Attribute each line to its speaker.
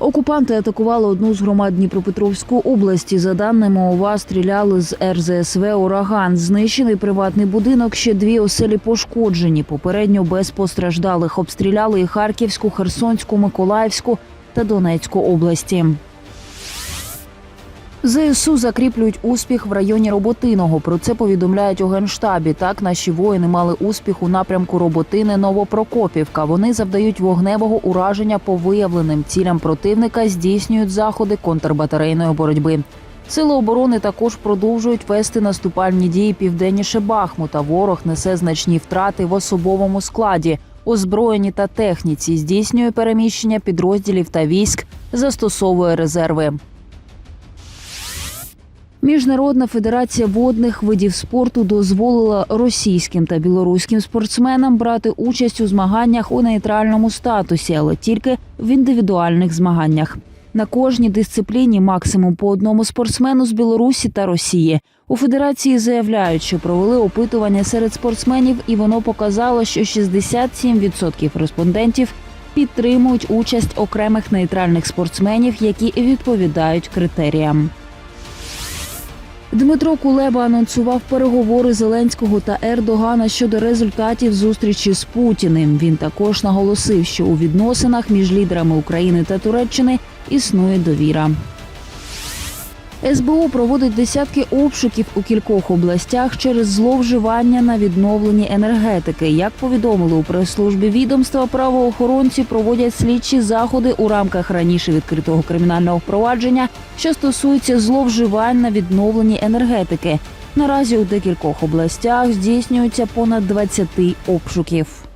Speaker 1: Окупанти атакували одну з громад Дніпропетровської області. За даними ОВА, стріляли з РЗСВ Ураган. Знищений приватний будинок. Ще дві оселі пошкоджені. Попередньо без постраждалих обстріляли і Харківську, Херсонську, Миколаївську та Донецьку області. ЗСУ закріплюють успіх в районі Роботиного. Про це повідомляють у генштабі. Так наші воїни мали успіх у напрямку Роботини Новопрокопівка. Вони завдають вогневого ураження по виявленим цілям противника, здійснюють заходи контрбатарейної боротьби. Сили оборони також продовжують вести наступальні дії південніше Бахмута. Ворог несе значні втрати в особовому складі, озброєнні та техніці, здійснює переміщення підрозділів та військ, застосовує резерви. Міжнародна федерація водних видів спорту дозволила російським та білоруським спортсменам брати участь у змаганнях у нейтральному статусі, але тільки в індивідуальних змаганнях. На кожній дисципліні максимум по одному спортсмену з Білорусі та Росії. У федерації заявляють, що провели опитування серед спортсменів, і воно показало, що 67% респондентів підтримують участь окремих нейтральних спортсменів, які відповідають критеріям. Дмитро Кулеба анонсував переговори Зеленського та Ердогана щодо результатів зустрічі з Путіним. Він також наголосив, що у відносинах між лідерами України та Туреччини існує довіра. СБУ проводить десятки обшуків у кількох областях через зловживання на відновленні енергетики. Як повідомили у прес-службі відомства, правоохоронці проводять слідчі заходи у рамках раніше відкритого кримінального впровадження, що стосується зловживань на відновленні енергетики. Наразі у декількох областях здійснюється понад 20 обшуків.